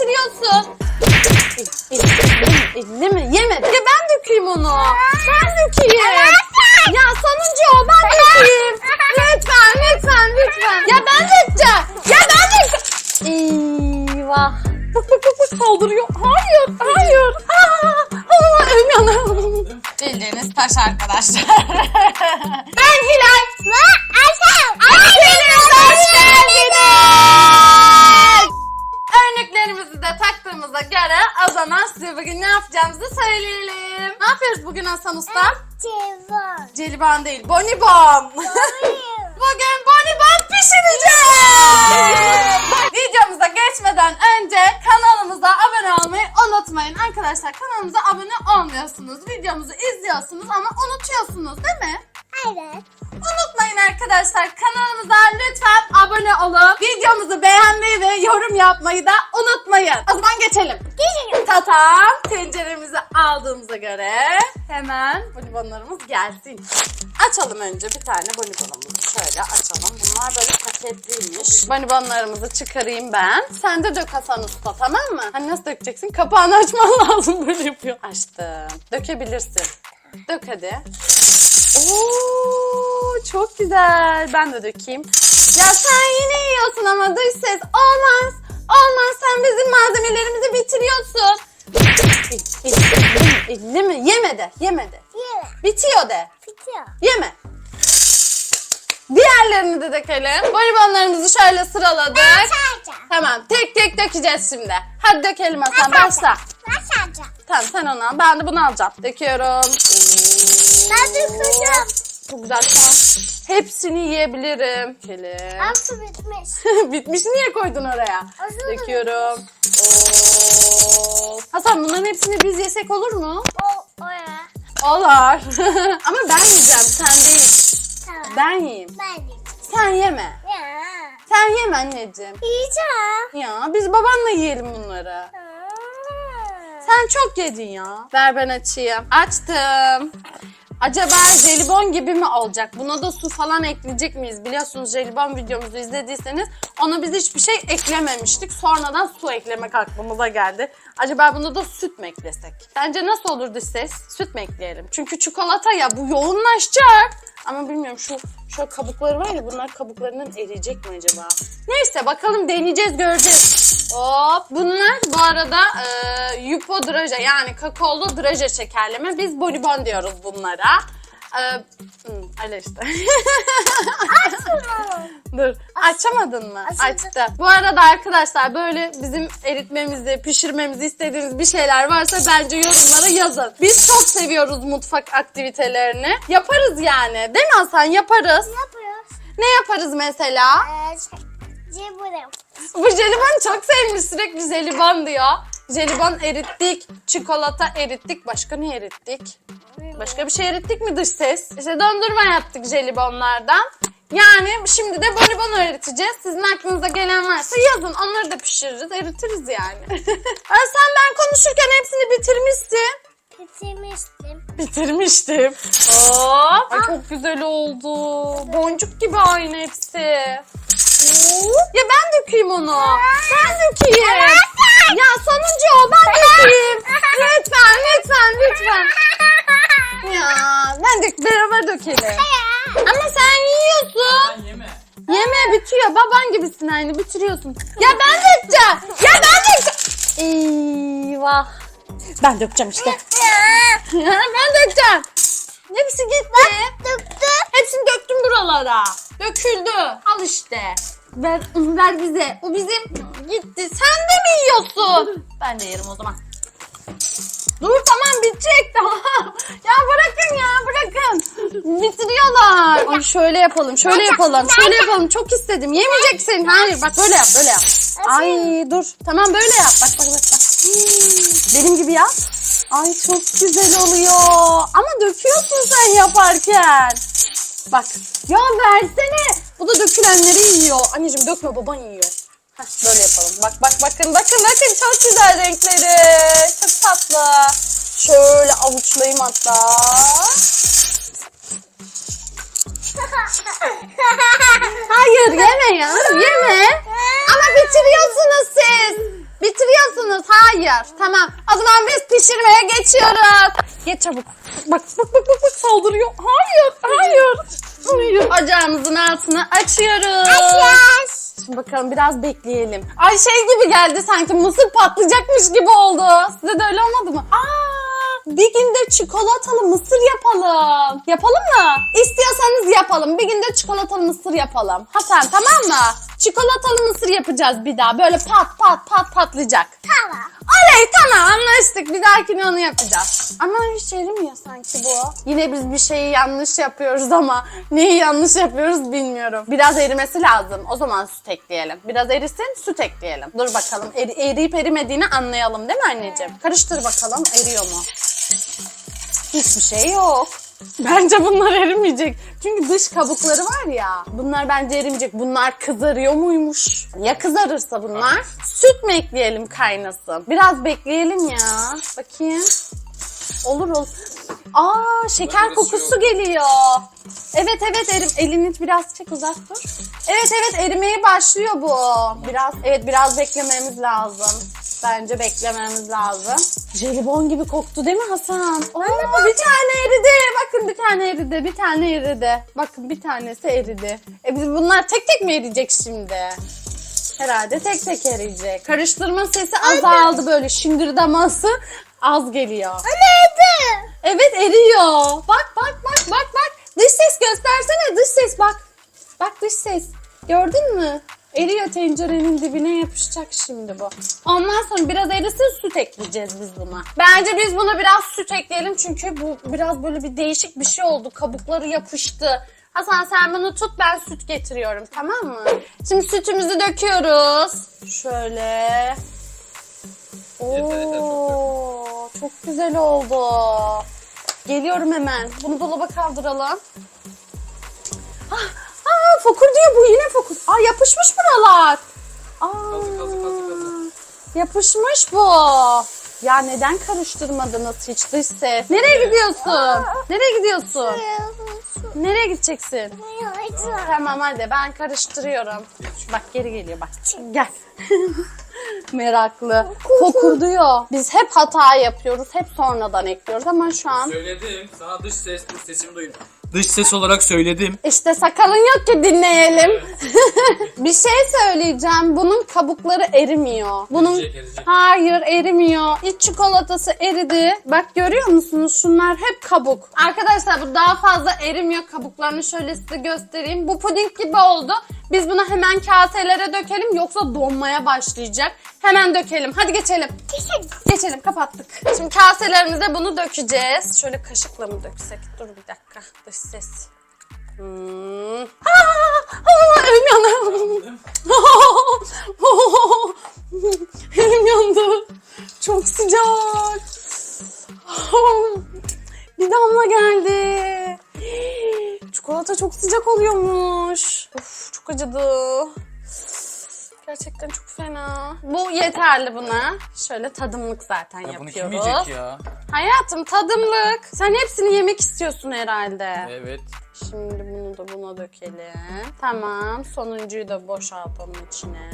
bitiriyorsun. Elini mi? Yemedi. Ya ben dökeyim onu. Ben dökeyim. Ya sonuncu o ben dökeyim. Lütfen lütfen lütfen. Ya ben dökeceğim. Ya ben dökeceğim. Eyvah. Bak bak bak bak saldırıyor. Hayır hayır. Aa, yanıyor. Bildiğiniz taş arkadaşlar. Ben Hilal. Hepiniz hoş geldiniz. Taktığımıza göre o zaman size bugün ne yapacağımızı söyleyelim. Ne yapıyoruz bugün Hasan Usta? Celiban değil, bonibon. Bugün bonibon pişireceğiz. Videomuza geçmeden önce kanalımıza abone olmayı unutmayın. Arkadaşlar kanalımıza abone olmuyorsunuz. Videomuzu izliyorsunuz ama unutuyorsunuz değil mi? Unutmayın arkadaşlar kanalımıza lütfen abone olun. Videomuzu beğenmeyi ve yorum yapmayı da unutmayın. O zaman geçelim. Tatam tenceremizi aldığımıza göre hemen bonibonlarımız gelsin. Açalım önce bir tane bonibonumuzu şöyle açalım. Bunlar böyle paketliymiş. Bonibonlarımızı çıkarayım ben. Sen de dök Hasan Usta tamam mı? Hani nasıl dökeceksin? Kapağını açman lazım böyle yapıyor. Açtım. Dökebilirsin. Dök hadi. Oo, çok güzel. Ben de dökeyim. Ya sen yine yiyorsun ama dış ses. Olmaz. Olmaz. Sen bizim malzemelerimizi bitiriyorsun. Elini mi? Yeme de. Yeme de. Bitiyor de. Yeme. Diğerlerini de dökelim. Bonibonlarımızı şöyle sıraladık. Tamam. Tek tek dökeceğiz şimdi. Hadi dökelim Hasan. Başla. Tamam sen onu al. Ben de bunu alacağım. Döküyorum. Ben dökeceğim. Çok güzel şu an. Hepsini yiyebilirim. Dökelim. Hepsi bitmiş. Bitmiş niye koydun oraya? Aslında Döküyorum. Oo. Hasan bunların hepsini biz yesek olur mu? O, o ya. Olur. Ama ben yiyeceğim sen değil. Tamam. Ben yiyeyim. Ben de. Sen yeme. Ya. Sen yeme anneciğim. Yiyeceğim. Ya biz babanla yiyelim bunları. Sen çok yedin ya. Ver ben açayım. Açtım. Acaba jelibon gibi mi olacak? Buna da su falan ekleyecek miyiz? Biliyorsunuz jelibon videomuzu izlediyseniz ona biz hiçbir şey eklememiştik. Sonradan su eklemek aklımıza geldi. Acaba buna da süt mü eklesek? Bence nasıl olur dış ses? Süt mü ekleyelim? Çünkü çikolata ya bu yoğunlaşacak. Ama bilmiyorum şu şu kabukları var ya bunlar kabuklarından eriyecek mi acaba? Neyse bakalım deneyeceğiz göreceğiz. Hop bunlar bu arada e, yupo draje yani kakaolu draje şekerleme. Biz bonibon diyoruz bunlara. E, hmm, öyle işte. Dur. Açamadın mı? Açıldı. Açtı. Bu arada arkadaşlar böyle bizim eritmemizi, pişirmemizi istediğiniz bir şeyler varsa bence yorumlara yazın. Biz çok seviyoruz mutfak aktivitelerini. Yaparız yani. Değil mi Hasan? Yaparız. Ne yapıyoruz? Ne yaparız mesela? Ee, şey, Ciburum. Bu jelibon çok sevmiş sürekli jelibon diyor. Jelibon erittik, çikolata erittik. Başka ne erittik? Başka bir şey erittik mi dış ses? İşte dondurma yaptık jelibonlardan. Yani şimdi de bonibon eriteceğiz. Sizin aklınıza gelen varsa yazın. Onları da pişiririz, eritiriz yani. Sen ben konuşurken hepsini bitirmişsin. Bitirmiştim. Bitirmiştim. Hop. Ay çok güzel oldu. Boncuk gibi aynı hepsi. Ya ben dökeyim onu. Ben dökeyim. Ya sonuncu o ben dökeyim. Lütfen lütfen lütfen. Ya ben dök beraber dökelim. Ama sen yiyorsun. yeme. Yeme bitiyor. Baban gibisin aynı bitiriyorsun. Ya ben dökeceğim. Ya ben dökeceğim. Eyvah. Ben dökeceğim işte. ben dökeceğim. Hepsi gitti. Döktü. Hepsini döktüm buralara. Döküldü. Al işte. Ver, ver bize. O bizim gitti. Sen de mi yiyorsun? Ben de yerim o zaman. Dur tamam bitecek tamam. Ya bırakın ya bırakın. Bitiriyorlar. Ay şöyle yapalım şöyle yapalım şöyle yapalım. Çok istedim. Yemeyeceksin. Hayır bak böyle yap böyle yap. Ay dur. Tamam böyle yap. Bak bak bak. bak. Benim gibi yap. Ay çok güzel oluyor. Ama döküyorsun sen yaparken. Bak. Ya versene. Bu da dökülenleri yiyor. Anneciğim dökme baban yiyor. Heh, böyle yapalım. Bak bak bakın bakın bakın çok güzel renkleri. Çok tatlı. Şöyle avuçlayayım hatta. Hayır yeme ya yeme. Ama bitiriyorsunuz siz. Bitiriyorsunuz. Hayır. Tamam. O zaman biz pişirmeye geçiyoruz. Geç çabuk. Bak bak bak bak, bak saldırıyor. Hayır. Hayır. Hayır. Ocağımızın altını açıyoruz. Yes. Şimdi bakalım biraz bekleyelim. Ay şey gibi geldi sanki mısır patlayacakmış gibi oldu. Size de öyle olmadı mı? Aa, bir günde çikolatalı mısır yapalım. Yapalım mı? İstiyorsanız yapalım. Bir günde çikolatalı mısır yapalım. Hasan tamam mı? Çikolatalı mısır yapacağız bir daha. Böyle pat pat pat patlayacak. Tamam. Oley tamam anlaştık. Bir dahakine onu yapacağız. Ama hiç erimiyor sanki bu. Yine biz bir şeyi yanlış yapıyoruz ama neyi yanlış yapıyoruz bilmiyorum. Biraz erimesi lazım. O zaman süt ekleyelim. Biraz erisin süt ekleyelim. Dur bakalım eri, eriyip erimediğini anlayalım değil mi anneciğim? Karıştır bakalım eriyor mu? Hiçbir şey yok. Bence bunlar erimeyecek. Çünkü dış kabukları var ya. Bunlar bence erimeyecek. Bunlar kızarıyor muymuş? Ya kızarırsa bunlar? Süt mü ekleyelim kaynasın? Biraz bekleyelim ya. Bakayım. Olur olur. Aa şeker Bunların kokusu geliyor. Evet evet erim. Elini biraz çek uzak dur. Evet evet erimeye başlıyor bu. Biraz evet biraz beklememiz lazım. Bence beklememiz lazım. Jelibon gibi koktu değil mi Hasan? Oo, bir tane eridi. Bakın bir tane eridi. Bir tane eridi. Bakın bir tanesi eridi. E biz bunlar tek tek mi eriyecek şimdi? Herhalde tek tek eriyecek. Karıştırma sesi azaldı böyle şıngırdaması az geliyor. Neydi? Evet eriyor. Bak bak bak bak bak. Dış ses göstersene dış ses bak. Bak dış ses. Gördün mü? Eriyor tencerenin dibine yapışacak şimdi bu. Ondan sonra biraz erisin süt ekleyeceğiz biz buna. Bence biz buna biraz süt ekleyelim çünkü bu biraz böyle bir değişik bir şey oldu. Kabukları yapıştı. Hasan sen bunu tut ben süt getiriyorum tamam mı? Şimdi sütümüzü döküyoruz. Şöyle. Oo, güzel oldu. Geliyorum hemen. Bunu dolaba kaldıralım. Ah, aa, fokur diyor bu yine fokur. Aa yapışmış buralar. Aa, Kazı, kazı, kazı, kazı. Yapışmış bu. Ya neden karıştırmadınız hiç dış ses? Nereye gidiyorsun? Nereye gidiyorsun? Nereye gideceksin? Tamam hadi ben karıştırıyorum. Bak geri geliyor bak. Gel. Meraklı. Fokurduyor. Biz hep hata yapıyoruz. Hep sonradan ekliyoruz ama şu an Söyledim. Sana dış ses, dış sesimi duyun. Dış ses olarak söyledim. işte sakalın yok ki dinleyelim. bir şey söyleyeceğim. Bunun kabukları erimiyor. Bunun Eriyecek, eriyecek. Hayır erimiyor. İç çikolatası eridi. Bak görüyor musunuz? Şunlar hep kabuk. Arkadaşlar bu daha fazla erimiyor. Kabuklarını şöyle size göstereyim. Bu puding gibi oldu. Biz bunu hemen kaselere dökelim yoksa donmaya başlayacak. Hemen dökelim. Hadi geçelim. Geçelim. Geçelim kapattık. Şimdi kaselerimize bunu dökeceğiz. Şöyle kaşıkla mı döksek? Dur bir dakika. Dış ses. Hmm. Aa, aa, elim yandı. elim yandı. Çok sıcak. Bir damla geldi. Çikolata çok sıcak oluyormuş. Of çok acıdı. Gerçekten çok fena. Bu yeterli buna. Şöyle tadımlık zaten Ya bunu yapıyoruz. kim yiyecek ya? Hayatım tadımlık. Sen hepsini yemek istiyorsun herhalde. Evet. Şimdi bunu da buna dökelim. Tamam. Sonuncuyu da boşaltalım içine.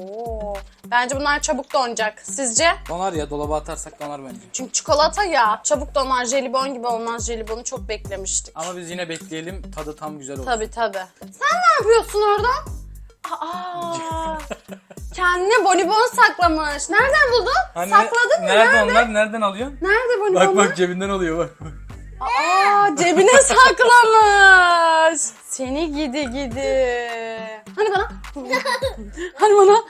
Oo. Bence bunlar çabuk donacak. Sizce? Donar ya dolaba atarsak donar bence. Çünkü çikolata ya. Çabuk donar. Jelibon gibi olmaz. Jelibonu çok beklemiştik. Ama biz yine bekleyelim. Tadı tam güzel olur. Tabii tabii. Sen ne yapıyorsun orada? Aa, kendine bonibon saklamış. Nereden buldun? Hani Sakladın mı? Nerede, Nerede? onlar? Nereden alıyorsun? Nerede bonibonu? Bak bak cebinden oluyor bak. Aa, cebine saklamış. Seni gidi gidi. Hani bana? hani bana?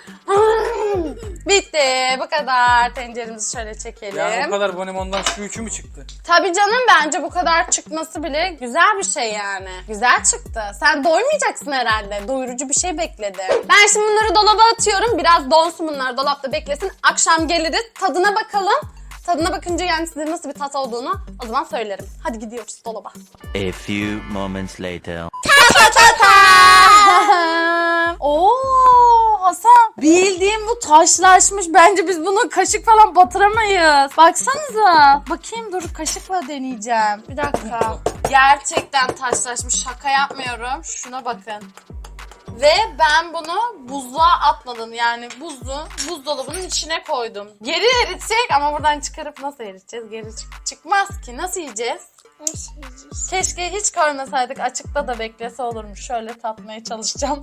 Bitti. Bu kadar. Tenceremizi şöyle çekelim. Yani o kadar bonimondan şu üçü mü çıktı? Tabii canım bence bu kadar çıkması bile güzel bir şey yani. Güzel çıktı. Sen doymayacaksın herhalde. Doyurucu bir şey bekledin. Ben şimdi bunları dolaba atıyorum. Biraz donsun bunlar dolapta beklesin. Akşam geliriz. Tadına bakalım. Tadına bakınca yani size nasıl bir tat olduğunu o zaman söylerim. Hadi gidiyoruz dolaba. A few moments later. Oo Hasan bildiğim bu taşlaşmış. Bence biz bunu kaşık falan batıramayız. Baksanıza. Bakayım dur kaşıkla deneyeceğim. Bir dakika. Gerçekten taşlaşmış. Şaka yapmıyorum. Şuna bakın. Ve ben bunu buzluğa atmadım. Yani buzlu, buzdolabının içine koydum. Geri eritecek ama buradan çıkarıp nasıl eriteceğiz? Geri çık- çıkmaz ki. Nasıl yiyeceğiz? Keşke hiç koymasaydık. Açıkta da beklese olurmuş. Şöyle tatmaya çalışacağım.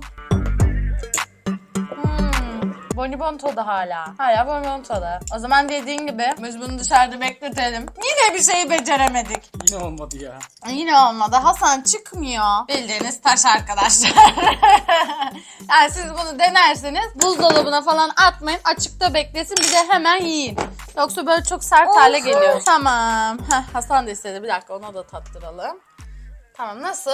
Bonibon tadı hala. Hala bonibon tadı. O zaman dediğin gibi biz bunu dışarıda bekletelim. Yine bir şey beceremedik. Yine olmadı ya. Yine olmadı. Hasan çıkmıyor. Bildiğiniz taş arkadaşlar. Yani siz bunu denerseniz buzdolabına falan atmayın. Açıkta beklesin bir de hemen yiyin. Yoksa böyle çok sert hale geliyor. Tamam. Heh, Hasan da istedi. Bir dakika ona da tattıralım. Tamam nasıl?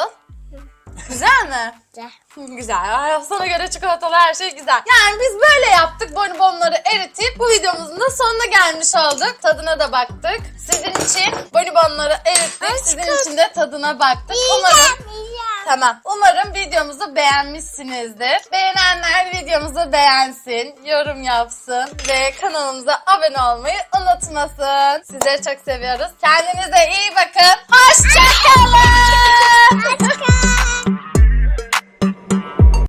Güzel mi? Güzel. Güzel. Ay, Hasan'a göre çikolatalı her şey güzel. Yani biz böyle yaptık. Bonibonları eritip bu videomuzun da sonuna gelmiş olduk. Tadına da baktık. Sizin için bonibonları erittik. Sizin için de tadına baktık. Umarım. Tamam. Umarım videomuzu beğenmişsinizdir. Beğenenler videomuzu beğensin, yorum yapsın ve kanalımıza abone olmayı unutmasın. Sizleri çok seviyoruz. Kendinize iyi bakın. Hoşçakalın. Hoşçakalın.